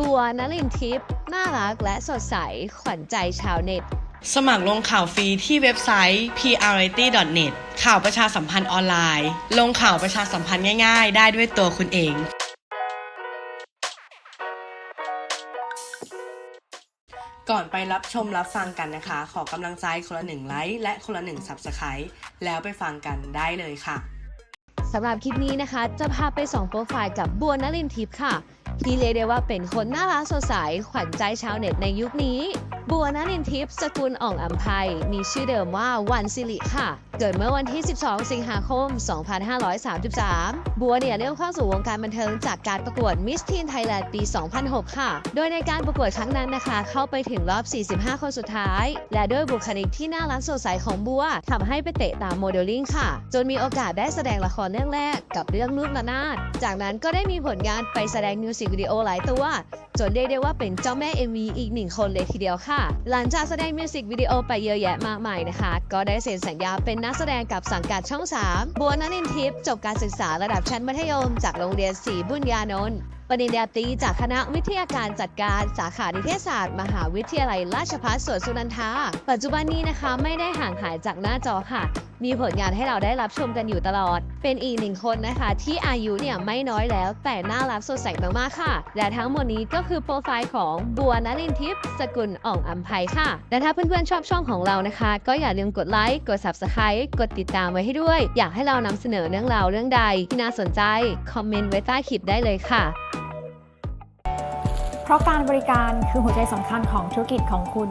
บัวนลินทิพย์น่ารักและสดใส ขวัญใจชาวเน็ต สมัครลงข่าวฟรีที่เว็บไซต์ prrity.net ข่าวประชาสัมพันธ์ออนไลน์ ลงข่าวประชาสัมพันธ์ง่ายๆ ได้ด้วยตัวคุณเองก่อนไปรับชมรับฟังกันนะคะ ขอกำลังใจคนละหนึ่งไลค์และคนละหนึ่ง Subscribe แล้วไปฟังกันได้เลยค่ะสำหรับคลิปนี้นะคะ จะพาไปส่องโปรไฟล์กับบัวนลินทิพย์ค่ะ ที่เรียกได้ว่าเป็นคนน่ารักสดใสขวัญใจชาวเน็ตในยุคนี้บัวนลินทิพย์สกุลอ่องอัมภัย มีชื่อเดิมว่าวันสิริค่ะ เกิดเมื่อวันที่ 12 สิงหาคม 2533 บัวเนี่ยเริ่มเข้าสู่วงการบันเทิงจากการประกวด Miss Teen Thailand ปี 2006 ค่ะ โดยในการประกวดครั้งนั้นนะคะ เข้าไปถึงรอบ 45 คนสุดท้าย และด้วยบุคลิกที่น่ารักสดใสของบัวทำให้ไปเตะตามโมเดลลิ่งค่ะ จนมีโอกาสได้แสดงละครเรื่องแรกกับเรื่องลูกระนาด จากนั้นก็ได้มีผลงานไปแสดงมิวสิกวิดีโอหลายตัว จนเรียกได้ว่าเป็นเจ้าแม่ MV อีกหนึ่งคนเลยทีเดียวค่ะหลังจากแสดงมิวสิกวิดีโอไปเยอะแยะมากมายนะคะ ก็ได้เซ็นสัญญาเป็นนักแสดงกับสังกัดช่อง 3 บัวนันนินทิพย์จบการศึกษาระดับชั้นมัธยม จากโรงเรียนศรีบุญญานนท์ปริญญาตรีจากคณะวิทยาการจัดการสาขานิเทศศาสตร์มหาวิทยาลัยราชภัฏสวนสุนันทา ปัจจุบันนี้นะคะไม่ได้ห่างหายจากหน้าจอค่ะ มีผลงานให้เราได้รับชมกันอยู่ตลอด เป็นอีกหนึ่งคนนะคะ ที่อายุเนี่ยไม่น้อยแล้ว แต่น่ารักสดใสมากๆค่ะ และทั้งหมดนี้ก็คือโปรไฟล์ของบัวนลินทิพย์สกุลอ่องอัมภัยค่ะ และถ้าเพื่อนๆชอบช่องของเรานะคะ ก็อย่าลืมกดไลค์กด subscribe กดติดตามไว้ให้ด้วย อยากให้เรานำเสนอเรื่องราวเรื่องใดที่น่าสนใจ คอมเมนต์ไว้ใต้คลิปได้เลยค่ะเพราะการบริการคือหัวใจสำคัญของธุรกิจของคุณ